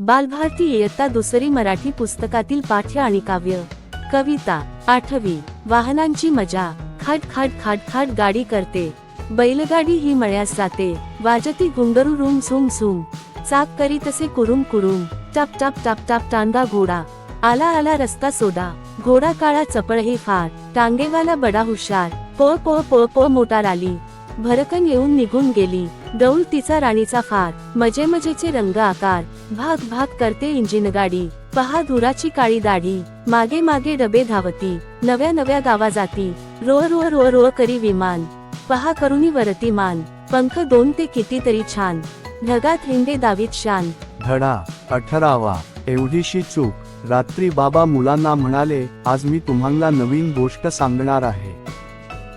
बालभारती इयत्ता दुसरी मराठी पुस्तकातील पाठ्य आणि काव्य. कविता. आठवी. वाहनांची मजा. खाट खाट खाट खाट गाडी करते. बैलगाडी ही मळ्यास जाते. वाजती गुंडरू रूम झुम झुम. चाक करी तसे कुरुम कुरुम. टप टप टप टप टांगा घोडा. आला आला रस्ता सोडा. घोडा काळा चपळ हे फार. टांगेवाला बडा हुशार. पोळ प पोळ पोळ मोटार आली. भरकन येऊन निघून गेली. डौल तिचा राणीचा फार. मजे मजेचे रंग आकार. भाग भाग करते इंजिन गाडी. पहा धुराची काळी दाढी. मागे मागे डबे धावती. नव्या नव्या गावा जाती. रोह रोह रोह रोह करी विमान. पहा करुणी वरती मान. पंख दोन ते कितीतरी छान. ढगात हिंडे दावीत शान. धडा अठरावा. एवढीशी चूक. रात्री बाबा मुलांना म्हणाले आज मी तुम्हाला नवीन गोष्ट सांगणार आहे.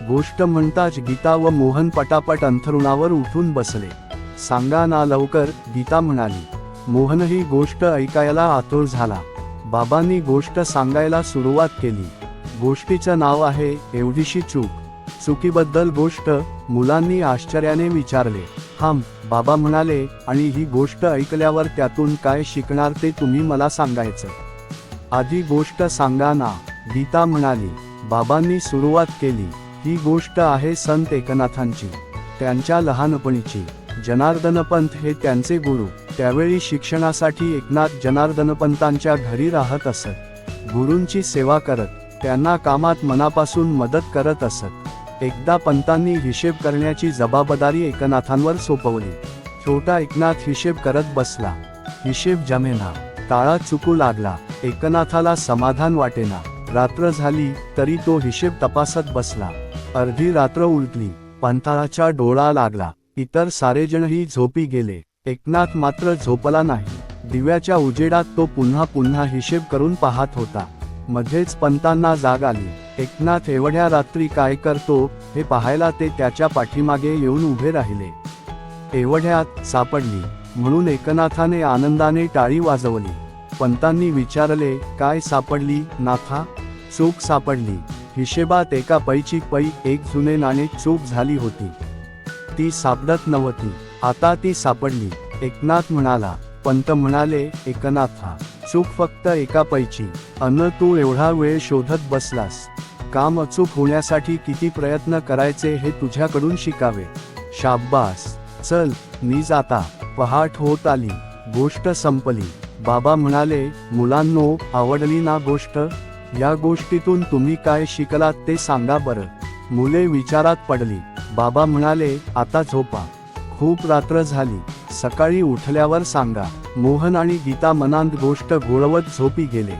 गोष्ट म्हणताच गीता व मोहन पटापट अंथरुणावर उठून बसले. सांगा ना लवकर गीता म्हणाली. मोहन ही गोष्ट ऐकायला आतुर झाला. बाबांनी गोष्ट सांगायला सुरुवात केली. गोष्टीचं नाव आहे एवढीशी चूक. चुकीबद्दल गोष्ट मुलांनी आश्चर्याने विचारले. हाम बाबा म्हणाले आणि ही गोष्ट ऐकल्यावर त्यातून काय शिकणार ते तुम्ही मला सांगायचं. आधी गोष्ट सांगा ना गीता म्हणाली. बाबांनी सुरुवात केली. ही गोष्ट आहे संत एकनाथांची त्यांच्या लहानपणीची. जनार्दनपंत हे त्यांचे गुरु. त्यावेळी शिक्षणासाठी एकनाथ जनार्दनपंतांच्या घरी राहत असत. गुरूंची सेवा करत त्यांना कामात मनापासून मदत करत असत. एकदा पंतांनी हिशेब करण्याची जबाबदारी एकनाथांवर सोपवली. छोटा एकनाथ हिशेब करत बसला. हिशेब जमेना ताळा चुकू लागला. एकनाथाला समाधान वाटेना. रात्र झाली तरी तो हिशेब तपासत बसला. अर्धी रात्र उलटली. पंथाळाच्या डोळा लागला. इतर सारेजणही झोपी गेले. एकनाथ मात्र झोपला नाही. दिव्याच्या उजेडात तो पुन्हा पुन्हा हिशेब करून पाहत होता. मध्येच पंतांना जाग आली. एकनाथ एवढ्या रात्री काय करतो हे पाहायला ते त्याच्या पाठीमागे येऊन उभे राहिले. एवढ्यात सापडली. म्हणून एकनाथाने आनंदाने टाळी वाजवली. पंतांनी विचारले काय सापडली नाथा? चूक सापडली. हिशेबात एका पैची पै एक जुने नाणे चूक झाली होती. ती सापडत नव्हती. आता ती सापडली. एकनाथ म्हणाला पंत म्हणाले एकनाथा चूक फक्त एका पैची तू एवढा वेळ शोधत बसलास. काम अचूक होण्यासाठी किती प्रयत्न करायचे हे तुझ्याकडून शिकावे. शाब्बास. चल नीज आता पहाट होत आली. गोष्ट संपली. बाबा म्हणाले मुलांनो आवडली ना गोष्ट? या गोष्टीतून तुम्ही काय शिकलात ते सांगा बरं. मुले विचारात पडली. बाबा म्हणाले आता झोपा. खूप रात्र झाली. सकाळी उठल्यावर सांगा मोहन आणि गीता मनांत गोष्ट घोळवत झोपी गेले.